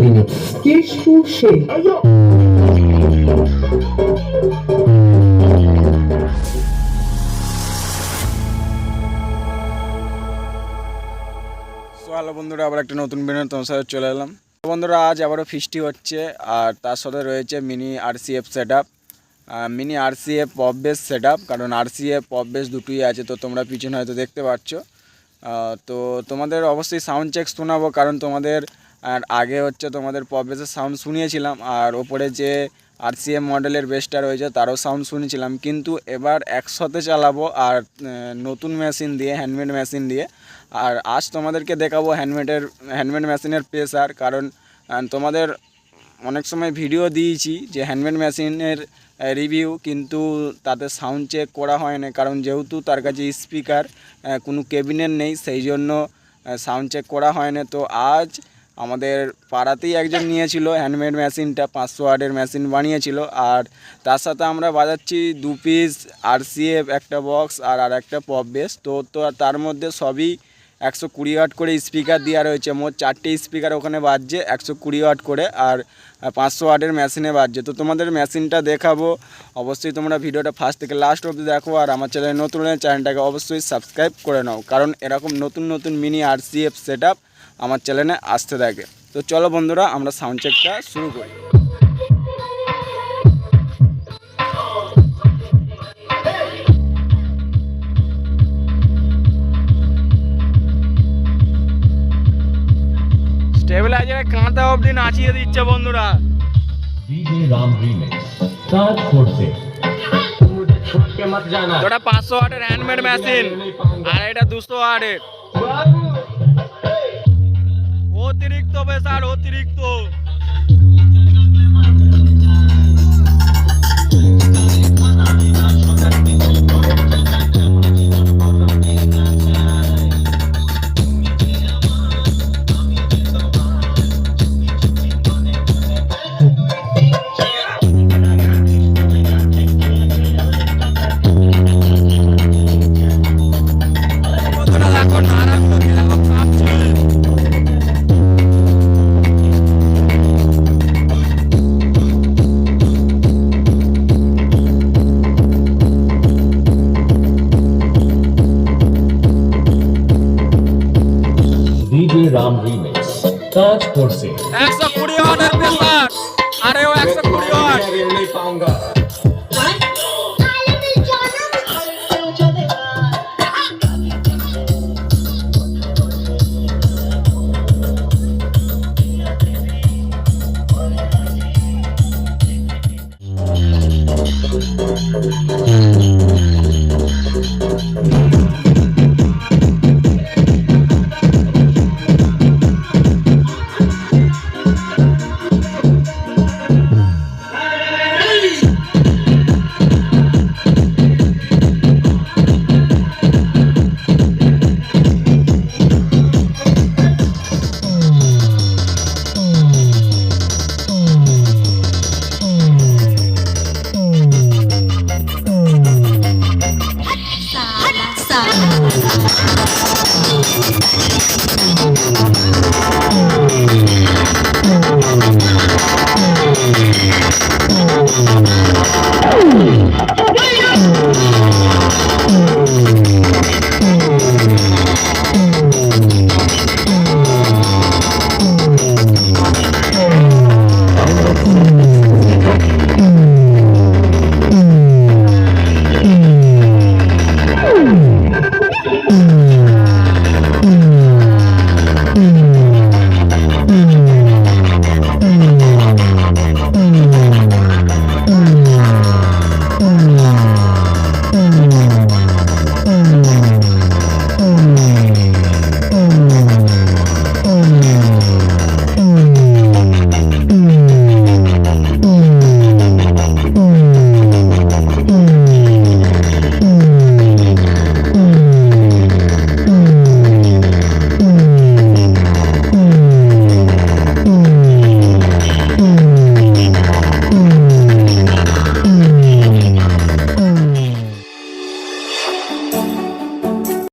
Remix. Geschusche. So hello বন্ধুরা, আবার একটা নতুন ভিডিও তোমার সাথে চলে এলাম বন্ধুরা, আজ আবারও ফিস্টি হচ্ছে, আর তার সাথে রয়েছে mini RCF set up mini RCF pop base set up কারণ আরসিএফ পপ বেস দুটোই আছে, তো তোমরা পিছনে হয়তো দেখতে পাচ্ছ তো তোমাদের অবশ্যই সাউন্ড চেক শোনাবো, কারণ তোমাদের, আর আগে হচ্ছে তোমাদের পপ সাউন্ড শুনিয়েছিলাম, আর ওপরে যে আরসিএম মডেলের বেসটা রয়েছে তারও সাউন্ড শুনেছিলাম। কিন্তু এবার একসাথে চালাবো, আর নতুন মেশিন দিয়ে হ্যান্ডমেড মেশিন দিয়ে। আর আজ তোমাদেরকে দেখাবো হ্যান্ডমেডের হ্যান্ডমেড মেশিনের প্রেসার কারণ তোমাদের অনেক সময় ভিডিও দিয়েছি যে হ্যান্ডমেড মেশিনের রিভিউ কিন্তু তাতে সাউন্ড চেক করা হয় না কারণ যেহেতু তার কাছে স্পিকার কোনো কেবিনের নেই, সেই জন্য সাউন্ড চেক করা হয় না তো আজ আমাদের পাড়াতেই একজন নিয়েছিল হ্যান্ডমেড মেশিনটা পাঁচশো ওয়ার্ডের মেশিন বানিয়েছিল। আর তার সাথে আমরা বাজাচ্ছি দু পিস আরসিএফ একটা বক্স আর আর একটা পপ বেস তো তো তার মধ্যে সবই একশো কুড়ি ওয়াট করে স্পিকার দেওয়া রয়েছে। মোট চারটে স্পিকার ওখানে বাজছে, একশো কুড়ি ওয়াট করে, আর পাঁচশো ওয়াটের মেশিনে বাজছে। তো তোমাদের মেশিনটা দেখাবো। অবশ্যই তোমরা ভিডিওটা ফার্স্ট থেকে লাস্ট অবধি দেখো, আর আমার চ্যানেল নতুন চ্যানেলটাকে অবশ্যই সাবস্ক্রাইব করে নাও, কারণ এরকম নতুন নতুন mini R C F set আমার চ্যানেলে আসতে থাকে। তো চলো বন্ধুরা, আমরা সাউন্ড চেকটা শুরু করি। স্টেবিলাইজারে কাঁথা অবধি নাচিয়ে দিচ্ছে বন্ধুরা। ওটা পাঁচশো ওয়াটের হ্যান্ডমেড মেশিন আর এটা দুশো ওয়াটের। অতিরিক্ত বেসার অতিরিক্ত। DJ রিমিক্স কাজ করছে। একশো কুড়ি ওয়াটের প্রেসার আরে ও একশো কুড়ি ওয়াট